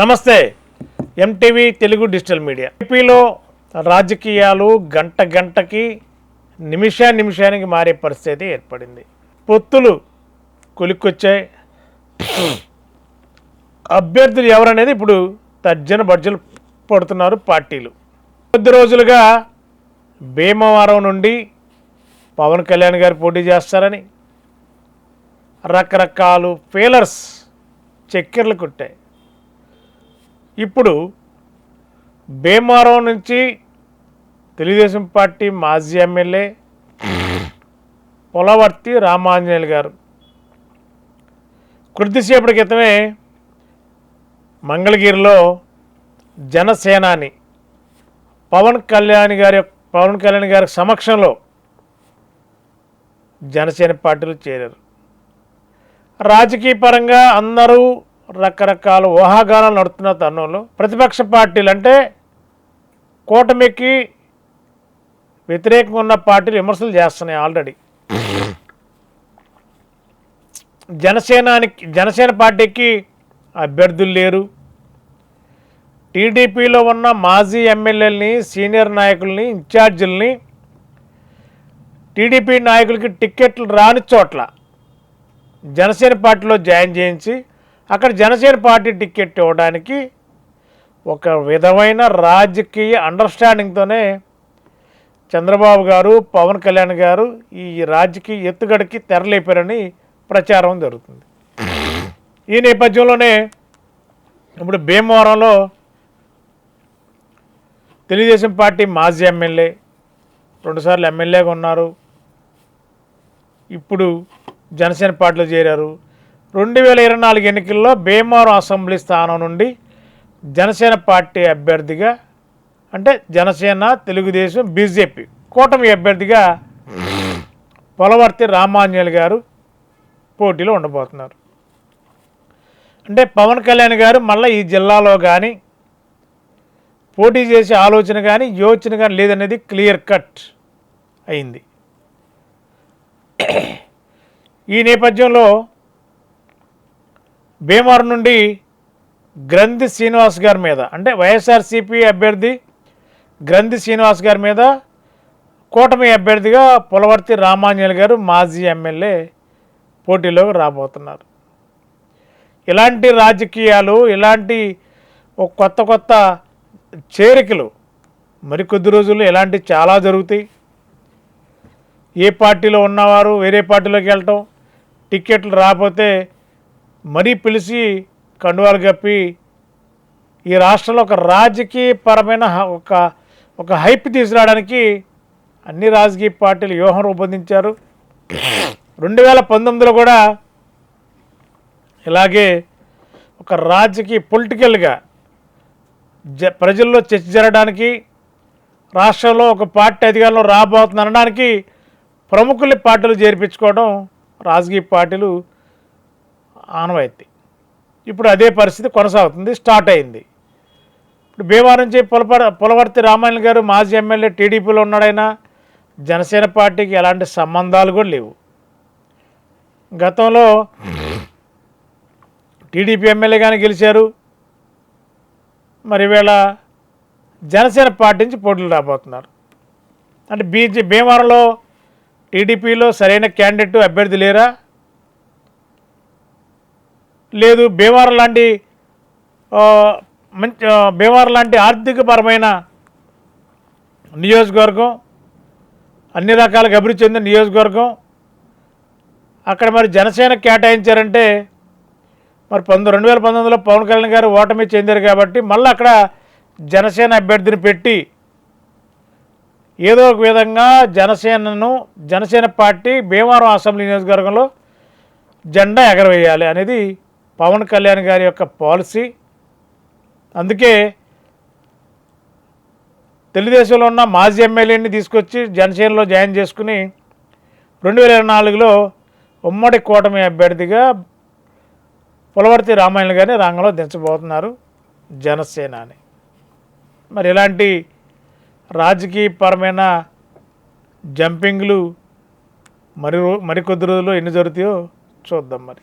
నమస్తే. MTV Telugu digital media. ఏపీలో రాజకీయాలు గంట గంటకి నిమిషా నిమిషానికి మారే పరిస్థితి ఏర్పడింది. పొత్తులు కొలిక్కొచ్చాయి. అభ్యర్థులు ఎవరనేది ఇప్పుడు తర్జన బడ్జలు పడుతున్నారు పార్టీలు. కొద్ది రోజులుగా భీమవరం నుండి పవన్ కళ్యాణ్ గారు పోటీ చేస్తారని రకరకాలు ఫీలర్స్ చక్కెర్లు కొట్టాయి. ఇప్పుడు భీమారావు నుంచి తెలుగుదేశం పార్టీ మాజీ ఎమ్మెల్యే పొలవర్తి రామాంజనేయులు గారు. కొద్దిసేపటి క్రితమే మంగళగిరిలో జనసేనాని పవన్ కళ్యాణ్ గారి పవన్ కళ్యాణ్ గారి సమక్షంలో జనసేన పార్టీలో చేరారు. రాజకీయ పరంగా అందరూ రకరకాల ఊహాగానాలు నడుతున్న తరుణంలో ప్రతిపక్ష పార్టీలు అంటే కూటమికి వ్యతిరేకంగా ఉన్న పార్టీలు విమర్శలు చేస్తున్నాయి ఆల్రెడీ. జనసేనానికి జనసేన పార్టీకి అభ్యర్థులు లేరు. టీడీపీలో ఉన్న మాజీ ఎమ్మెల్యేలని సీనియర్ నాయకుల్ని ఇన్ఛార్జీలని టీడీపీ నాయకులకి టిక్కెట్లు రాని చోట్ల జనసేన పార్టీలో జాయిన్ చేయించి అక్కడ జనసేన పార్టీ టిక్కెట్ ఇవ్వడానికి ఒక విధమైన రాజకీయ అండర్స్టాండింగ్తోనే చంద్రబాబు గారు పవన్ కళ్యాణ్ గారు ఈ రాజకీయ ఎత్తుగడకి తెరలేపారని ప్రచారం జరుగుతుంది. ఈ నేపథ్యంలోనే ఇప్పుడు భీమవరంలో తెలుగుదేశం పార్టీ మాజీ ఎమ్మెల్యే రెండుసార్లు ఎమ్మెల్యేగా ఉన్నారు. ఇప్పుడు జనసేన పార్టీలో చేరారు. రెండు వేల ఇరవై నాలుగు ఎన్నికల్లో భీమవరం అసెంబ్లీ స్థానం నుండి జనసేన పార్టీ అభ్యర్థిగా అంటే జనసేన తెలుగుదేశం బీజేపీ కూటమి అభ్యర్థిగా పొలవర్తి రామాంజనేయులు గారు పోటీలో ఉండబోతున్నారు. అంటే పవన్ కళ్యాణ్ గారు మళ్ళీ ఈ జిల్లాలో కానీ పోటీ చేసే ఆలోచన కానీ యోచన కానీ లేదనేది క్లియర్ కట్ అయింది. ఈ నేపథ్యంలో భీమవరం నుండి గ్రంథి శ్రీనివాస్ గారి మీద అంటే వైఎస్ఆర్సీపీ అభ్యర్థి గ్రంథి శ్రీనివాస్ గారి మీద కూటమి అభ్యర్థిగా పులవర్తి రామాంజనేయులు గారు మాజీ ఎమ్మెల్యే పోటీలోకి రాబోతున్నారు. ఇలాంటి రాజకీయాలు ఇలాంటి ఒక కొత్త కొత్త చేరికలు మరికొద్ది రోజుల్లో ఇలాంటి చాలా జరుగుతాయి. ఏ పార్టీలో ఉన్నవారు వేరే పార్టీలోకి వెళ్ళటం టిక్కెట్లు రాకపోతే మరీ పిలిచి కండువాలు కప్పి ఈ రాష్ట్రంలో ఒక రాజకీయపరమైన హ- ఒక ఒక హైప్ తీసుకురావడానికి అన్ని రాజకీయ పార్టీలు వ్యూహం రూపొందించారు. రెండు వేల పంతొమ్మిదిలో కూడా ఇలాగే ఒక రాజకీయ పొలిటికల్గా జ ప్రజల్లో చర్చ జరగడానికి రాష్ట్రంలో ఒక పార్టీ అధికారంలో రాబోతుంది అనడానికి ప్రముఖుల్ని పార్టీలు చేర్పించుకోవడం రాజకీయ పార్టీలు ఆనవాయితీ. ఇప్పుడు అదే పరిస్థితి కొనసాగుతుంది స్టార్ట్ అయింది. ఇప్పుడు భీమవరం నుంచి పులపర పులవర్తి రామాయణ గారు మాజీ ఎమ్మెల్యే టీడీపీలో ఉన్నాడైనా జనసేన పార్టీకి ఎలాంటి సంబంధాలు కూడా లేవు. గతంలో టీడీపీ ఎమ్మెల్యేగానే గెలిచారు. మరి వేళ జనసేన పార్టీ నుంచి పోటీలు రాబోతున్నారు. అంటే బీజే భీమవరంలో టీడీపీలో సరైన క్యాండిడేట్ అభ్యర్థి లేరా? లేదు భీమవరం లాంటి మంచి ఆ, భీమవరం లాంటి ఆర్థికపరమైన నియోజకవర్గం అన్ని రకాలుగా అభివృద్ధి చెందిన నియోజకవర్గం అక్కడ మరి జనసేన కేటాయించారంటే మరి పంతొమ్మిది రెండు వేల పంతొమ్మిదిలో పవన్ కళ్యాణ్ గారు ఓటమి చెందారు కాబట్టి మళ్ళీ అక్కడ జనసేన అభ్యర్థిని పెట్టి ఏదో ఒక విధంగా జనసేనను జనసేన పార్టీ భీమవరం అసెంబ్లీ నియోజకవర్గంలో జెండా ఎగరవేయాలి అనేది పవన్ కళ్యాణ్ గారి యొక్క పాలసీ. అందుకే తెలుగుదేశంలో ఉన్న మాజీ ఎమ్మెల్యేని తీసుకొచ్చి జనసేనలో జాయిన్ చేసుకుని రెండు వేల ఇరవై నాలుగులో ఉమ్మడి కూటమి అభ్యర్థిగా పులవర్తి రామాయణ గారిని రంగంలో దించబోతున్నారు జనసేన అని మరి ఇలాంటి రాజకీయపరమైన జంపింగ్లు మరి మరికొద్ది రోజుల్లో ఎన్ని జరుగుతాయో చూద్దాం మరి.